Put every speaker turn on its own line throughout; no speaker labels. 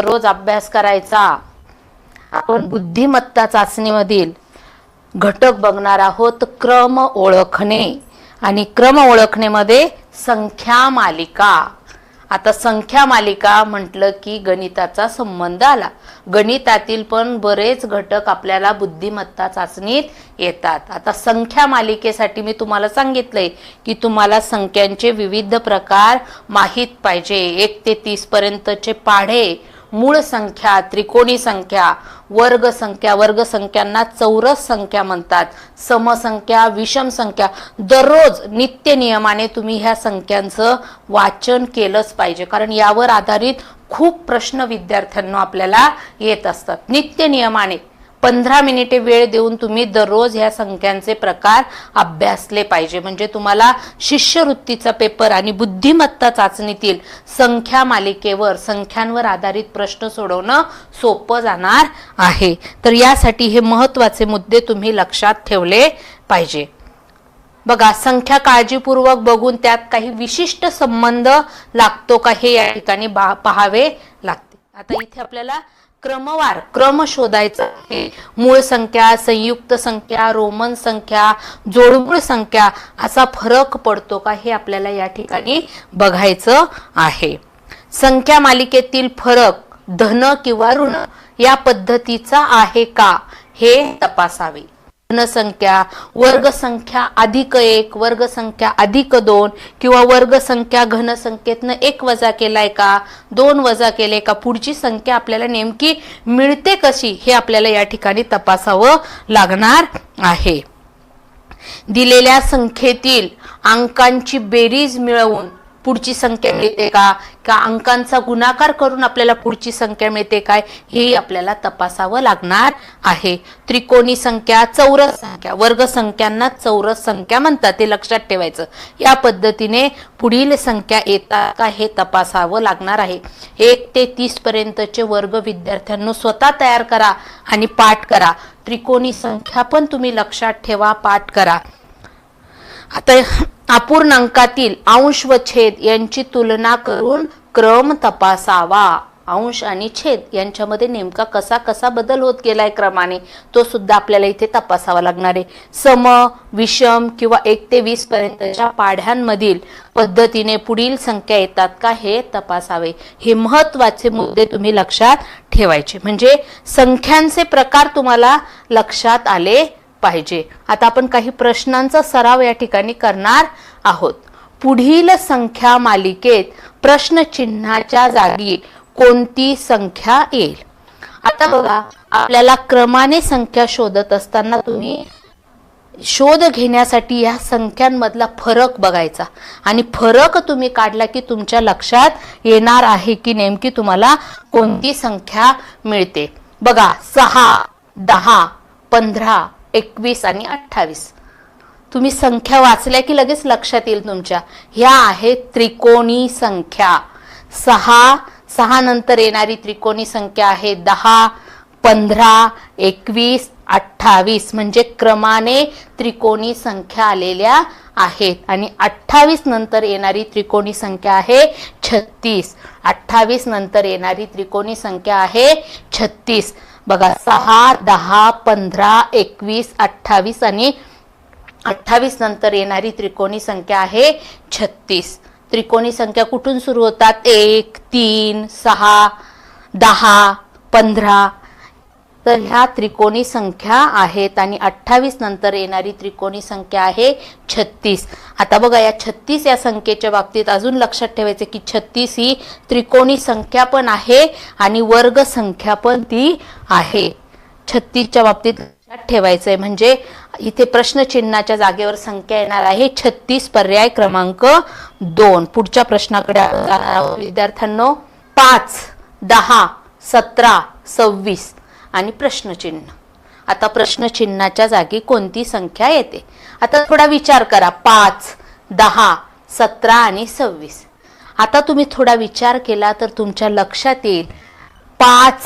रोज अभ्यास करायचा. आपण बुद्धिमत्ता चाचणीमधील घटक बघणार आहोत क्रम ओळखणे. आणि क्रम ओळखणेमध्ये संख्या मालिका. आता संख्या मालिका म्हटलं की गणिताचा संबंध आला. गणितातील पण बरेच घटक आपल्याला बुद्धिमत्ता चाचणीत येतात. आता संख्या मालिकेसाठी मी तुम्हाला सांगितलंय की तुम्हाला संख्यांचे विविध प्रकार माहीत पाहिजे. एक ते तीसपर्यंतचे पाढे मूळ संख्या त्रिकोणी संख्या वर्ग संख्या वर्ग संख्यांना चौरस संख्या म्हणतात. समसंख्या विषम संख्या. दररोज नित्य नियमाने तुम्ही ह्या संख्यांचं वाचन केलंच पाहिजे. कारण यावर आधारित खूप प्रश्न विद्यार्थ्यांना आपल्याला येत असतात. नित्य नियमाने. पंधरा मिनिटे वेळ देऊन तुम्ही दररोज ह्या संख्यांचे प्रकार अभ्यासले पाहिजे. म्हणजे तुम्हाला शिष्यवृत्तीचा पेपर आणि बुद्धिमत्ता चाचणीतील संख्या मालिकेवर संख्यांवर आधारित प्रश्न सोडवणं सोपं जाणार आहे. तर यासाठी हे महत्त्वाचे मुद्दे तुम्ही लक्षात ठेवले पाहिजे. बघा संख्या काळजीपूर्वक बघून त्यात काही विशिष्ट संबंध लागतो का हे या ठिकाणी बा- पाहावे लागते. आता इथे आपल्याला क्रमवार क्रम शोधायचा आहे. मूळ संख्या संयुक्त संख्या रोमन संख्या जोडमूळ संख्या असा फरक पडतो का हे आपल्याला या ठिकाणी बघायचं आहे. संख्या मालिकेतील फरक धन किंवा ऋण या पद्धतीचा आहे का? हे तपासावे. धनसंख्या वर्गसंख्या अधिक एक वर्गसंख्या अधिक दोन किंवा वर्गसंख्या घनसंख्येतनं एक वजा केलाय का दोन वजा केले का पुढची संख्या आपल्याला नेमकी मिळते कशी हे आपल्याला या ठिकाणी तपासावं लागणार आहे. दिलेल्या संख्येतील अंकांची बेरीज मिळवून पुढची संख्या मिळते का? का अंकांचा गुणाकार करून आपल्याला पुढची संख्या मिळते काय? हे आपल्याला तपासावं लागणार आहे. त्रिकोणी संख्या चौरस संख्या वर्ग संख्यांना चौरस संख्या म्हणतात ते लक्षात ठेवायचं. या पद्धतीने पुढील संख्या येतात का हे तपासावं लागणार आहे. एक ते तीस पर्यंतचे वर्ग विद्यार्थ्यांना स्वतः तयार करा आणि पाठ करा. त्रिकोणी संख्या पण तुम्ही लक्षात ठेवा पाठ करा. आता अपूर्णांकातील अंश व छेद यांची तुलना करून क्रम तपासावा. अंश आणि छेद यांच्यामध्ये नेमका कसा कसा बदल होत गेलाय क्रमाने तो सुद्धा आपल्याला इथे तपासावा लागणार आहे. सम विषम किंवा एक ते वीस पर्यंतच्या पाढ्यांमधील पद्धतीने पुढील संख्या येतात का हे तपासावे. हे महत्त्वाचे मुद्दे तुम्ही लक्षात ठेवायचे. म्हणजे संख्यांचे प्रकार तुम्हाला लक्षात आले पाहिजे. आता आपण काही प्रश्नांचा सराव या ठिकाणी करणार आहोत. पुढील संख्या मालिकेत प्रश्नचिन्हाच्या जागी कोणती संख्या येईल? आता बघा आपल्याला क्रमाने संख्या शोधत असताना तुम्ही शोध घेण्यासाठी या संख्यांमधला फरक बघायचा. आणि फरक तुम्ही काढला की तुमच्या लक्षात येणार आहे की नेमकी तुम्हाला कोणती संख्या मिळते. बघा सहा दहा पंधरा एकवीस आणि अठ्ठावीस. तुम्ही संख्या वाचल्या की लगेच लक्षात येईल तुमच्या. ह्या आहेत त्रिकोणी संख्या. सहा सहा नंतर येणारी त्रिकोणी संख्या आहे दहा पंधरा एकवीस अठ्ठावीस. म्हणजे क्रमाने त्रिकोणी संख्या आलेल्या आहेत. आणि अठ्ठावीस नंतर येणारी त्रिकोणी संख्या आहे छत्तीस. अठ्ठावीस नंतर येणारी त्रिकोणी संख्या आहे छत्तीस. बघा सहा दहा पंधरा एकवीस अठ्ठावीस आणि अठ्ठावीस नंतर येणारी त्रिकोणी संख्या आहे छत्तीस. त्रिकोणी संख्या कुठून सुरू होतात? एक तीन सहा दहा पंधरा तर ह्या त्रिकोणी संख्या आहेत आणि अठ्ठावीस नंतर येणारी त्रिकोणी संख्या आहे छत्तीस. आता बघा या छत्तीस या संख्येच्या बाबतीत अजून लक्षात ठेवायचं की छत्तीस ही त्रिकोणी संख्या पण आहे आणि वर्ग संख्या पण ती आहे. छत्तीसच्या बाबतीत लक्षात ठेवायचंय म्हणजे इथे प्रश्नचिन्हाच्या जागेवर संख्या येणार आहे छत्तीस पर्याय क्रमांक दोन. पुढच्या प्रश्नाकडे जाणार विद्यार्थ्यांनो पाच दहा सतरा सव्वीस. आणि प्रश्नचिन्ह. आता प्रश्नचिन्हाच्या जागी कोणती संख्या येते? आता थोडा विचार करा. पाच दहा सतरा आणि सव्वीस. आता तुम्ही थोडा विचार केला तर तुमच्या लक्षात येईल. पाच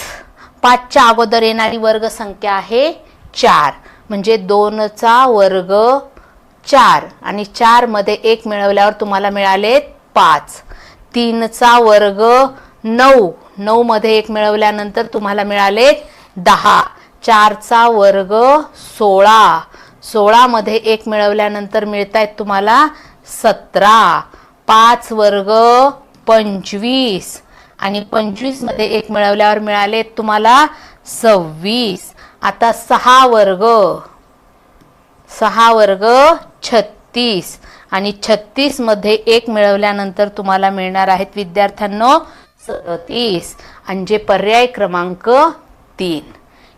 पाचच्या अगोदर येणारी वर्ग संख्या आहे चार. म्हणजे दोनचा वर्ग चार. आणि चारमध्ये एक मिळवल्यावर तुम्हाला मिळाले पाच. तीनचा वर्ग नऊ. नऊमध्ये एक मिळवल्यानंतर तुम्हाला मिळाले दहा. चारचा वर्ग सोळा. सोळामध्ये एक मिळवल्यानंतर मिळत आहेत तुम्हाला सतरा. पाच वर्ग पंचवीस. आणि पंचवीसमध्ये एक मिळवल्यावर मिळाले तुम्हाला सव्वीस. आता सहा वर्ग. सहा वर्ग छत्तीस. आणि छत्तीसमध्ये एक मिळवल्यानंतर तुम्हाला मिळणार आहेत विद्यार्थ्यांनो सदतीस. आणि जे पर्याय क्रमांक तीन.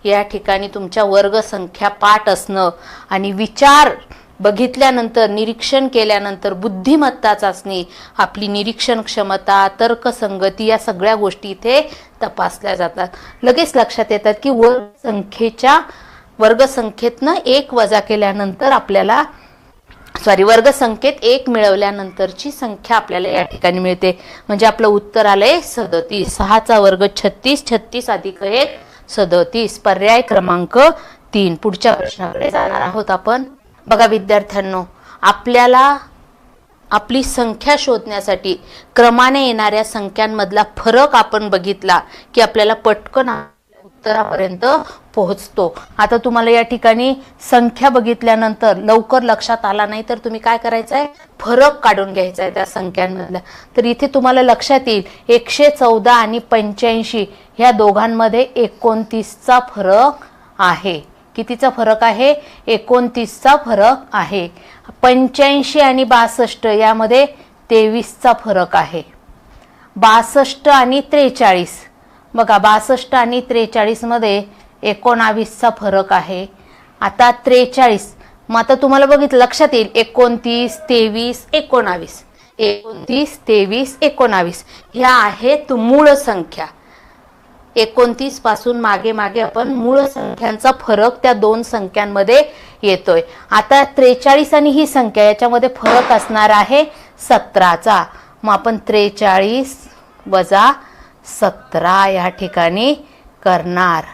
या ठिकाणी तुमच्या वर्ग संख्या पाठ असणं आणि विचार बघितल्यानंतर निरीक्षण केल्यानंतर बुद्धिमत्ता चाचणी आपली निरीक्षण क्षमता तर्कसंगती या सगळ्या गोष्टी इथे तपासल्या जातात. लगेच लक्षात येतात की वर्ग संख्येच्या वर्गसंख्येतनं एक वजा केल्यानंतर आपल्याला सॉरी वर्गसंख्येत एक मिळवल्यानंतरची संख्या आपल्याला या ठिकाणी मिळते. म्हणजे आपलं उत्तर आलंय सदतीस. सहाचा वर्ग छत्तीस छत्तीस अधिक एक सदतीस पर्याय क्रमांक तीन. पुढच्या प्रश्नाकडे जाणार आहोत आपण. बघा विद्यार्थ्यांनो आपल्याला आपली संख्या शोधण्यासाठी क्रमाने येणाऱ्या संख्यांमधला फरक आपण बघितला की आपल्याला पटकन उत्तरापर्यंत पोहोचतो. आता तुम्हाला या ठिकाणी संख्या बघितल्यानंतर लवकर लक्षात आला नाही तर तुम्ही काय करायचं आहे फरक काढून घ्यायचा आहे त्या संख्यांमधला. तर इथे तुम्हाला लक्षात येईल एकशे चौदा आणि पंच्याऐंशी ह्या दोघांमध्ये एकोणतीसचा फरक आहे. कितीचा फरक आहे? एकोणतीसचा फरक आहे. पंच्याऐंशी आणि बासष्ट यामध्ये तेवीसचा फरक आहे. बासष्ट आणि त्रेचाळीस बघा बासष्ट आणि त्रेचाळीसमध्ये एकोणावीसचा फरक आहे. आता त्रेचाळीस. मग आता तुम्हाला बघितलं लक्षात येईल. एकोणतीस तेवीस एकोणावीस. एकोणतीस तेवीस एकोणावीस. ह्या आहेत मूळ संख्या. एकोणतीसपासून मागे मागे आपण मूळ संख्यांचा फरक त्या दोन संख्यांमध्ये येतोय. आता त्रेचाळीस आणि ही संख्या याच्यामध्ये फरक असणार आहे सतराचा. मग आपण त्रेचाळीस वजा सतरा या ठिकाणी करणार.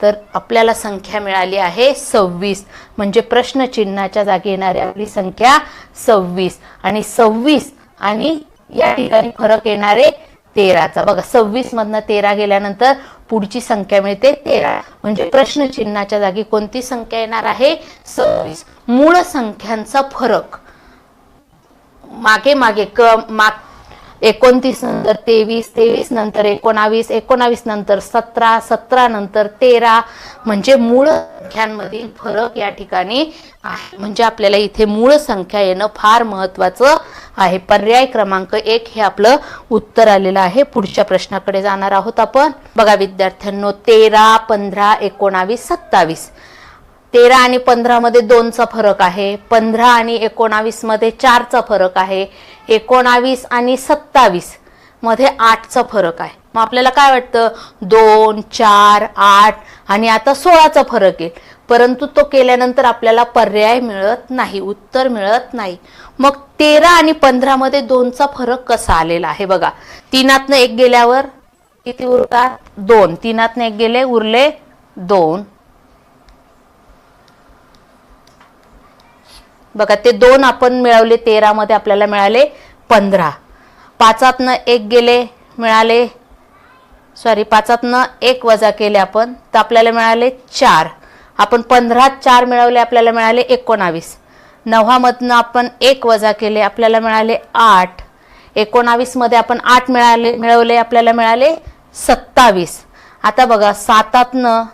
तर आपल्याला संख्या मिळाली आहे सव्वीस. म्हणजे प्रश्नचिन्हाच्या जागी येणारी आपली संख्या सव्वीस. आणि सव्वीस आणि या ठिकाणी फरक येणारे तेराचा. बघा सव्वीस मधनं तेरा गेल्यानंतर पुढची संख्या मिळते तेरा. म्हणजे प्रश्नचिन्हाच्या जागी कोणती संख्या येणार आहे? सव्वीस. मूळ संख्यांचा फरक. मागे मागे क माग एकोणतीस नंतर तेवीस तेवीस नंतर एकोणावीस एकोणावीस नंतर सतरा सतरा नंतर तेरा. म्हणजे मूळ संख्यांमधील फरक या ठिकाणी आहे. म्हणजे आपल्याला इथे मूळ संख्या येणं फार महत्वाचं आहे. पर्याय क्रमांक एक हे आपलं उत्तर आलेलं आहे. पुढच्या प्रश्नाकडे जाणार आहोत आपण. बघा विद्यार्थ्यांनो तेरा पंधरा एकोणावीस सत्तावीस. तेरा आणि पंधरामध्ये दोनचा फरक आहे. पंधरा आणि एकोणावीसमध्ये चारचा फरक आहे. एकोणावीस आणि सत्तावीसमध्ये आठचा फरक आहे. मग आपल्याला काय वाटतं? दोन चार आठ आणि आता सोळाचा फरक येईल. परंतु तो केल्यानंतर आपल्याला पर्याय मिळत नाही उत्तर मिळत नाही. मग तेरा आणि पंधरामध्ये दोनचा फरक कसा आलेला आहे? बघा तीनातनं एक गेल्यावर किती उरतात? दोन. तीनातनं एक गेले उरले दोन. बघा ते दोन आपण मिळवले तेरामध्ये आपल्याला मिळाले पंधरा. पाचातनं एक गेले मिळाले सॉरी पाचातनं एक वजा केले आपण तर आपल्याला मिळाले चार. आपण पंधरात चार मिळवले आपल्याला मिळाले एकोणावीस. नव्हामधनं आपण एक वजा केले आपल्याला मिळाले आठ. एकोणावीसमध्ये आपण आठ मिळाले मिळवले आपल्याला मिळाले सत्तावीस. आता बघा सातातनं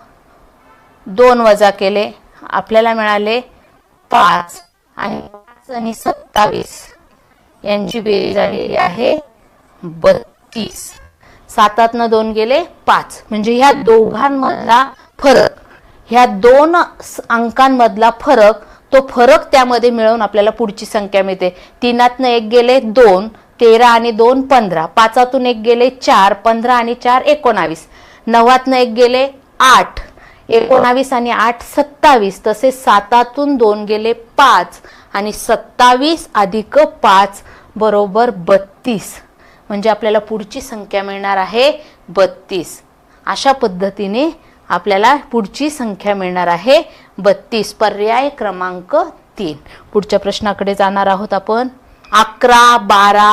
दोन वजा केले आपल्याला मिळाले पाच. आणि पाच आणि सत्तावीस यांची बेरीज आलेली आहे बत्तीस. सातातनं दोन गेले पाच. म्हणजे ह्या दोघांमधला फरक. ह्या दोन अंकांमधला फरक तो फरक त्यामध्ये मिळवून आपल्याला पुढची संख्या मिळते. तीनातनं एक गेले दोन तेरा आणि दोन पंधरा. पाचातून एक गेले चार पंधरा आणि चार एकोणावीस. नवातनं एक गेले आठ. एकोणावीस आणि आठ सत्तावीस तसेच सातातून दोन गेले पाच आणि सत्तावीस अधिक पाच बरोबर बत्तीस. म्हणजे आपल्याला पुढची संख्या मिळणार आहे बत्तीस. अशा पद्धतीने आपल्याला पुढची संख्या मिळणार आहे बत्तीस. पर्याय क्रमांक तीन. पुढच्या प्रश्नाकडे जाणार आहोत आपण. अकरा बारा